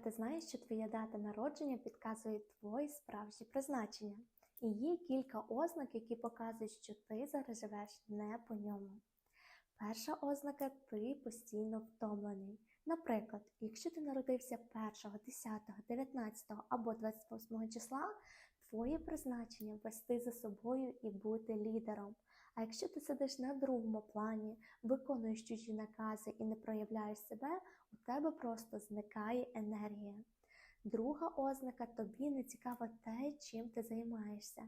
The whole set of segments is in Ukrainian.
ти знаєш, що твоя дата народження підказує твоє справжнє призначення? І є кілька ознак, які показують, що ти зараз живеш не по ньому. Перша ознака ти постійно втомлений. Наприклад, якщо ти народився 1, 10, 19 або 28 числа, твоє призначення вести за собою і бути лідером. А якщо ти сидиш на другому плані, виконуєш чужі накази і не проявляєш себе, у тебе просто зникає енергія. Друга ознака тобі не цікаво те, чим ти займаєшся.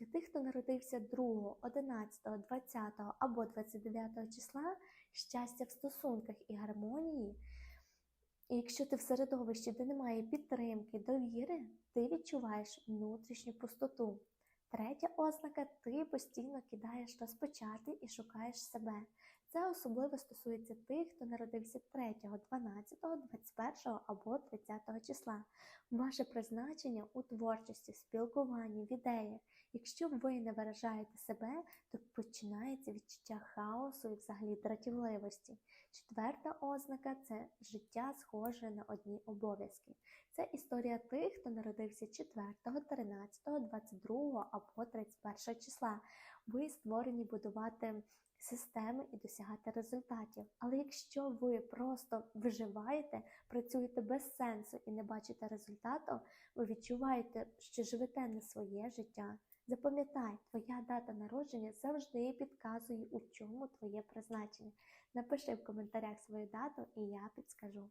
Для тих, хто народився 2, 11, 20 або 29 числа, щастя в стосунках і гармонії. І якщо ти в середовищі, де немає підтримки, довіри, ти відчуваєш внутрішню пустоту. Третя ознака ти постійно кидаєш розпочати і шукаєш себе. Це особливо стосується тих, хто народився 3, 12, 21 або 30 числа. Ваше призначення у творчості, спілкуванні, в ідеях. Якщо ви не виражаєте себе, то починається відчуття хаосу і взагалі дратівливості. Четверта ознака це життя схоже на одні обов'язки. Це історія тих, хто народився 4, 13, 22 або 31 числа. Ви створені будувати системи і досягати результатів. Але якщо ви просто виживаєте, працюєте без сенсу і не бачите результату, ви відчуваєте, що живете не своє життя. Запам'ятай, твоя дата народження завжди підказує, у чому твоє призначення. Напиши в коментарях свою дату, і я підскажу.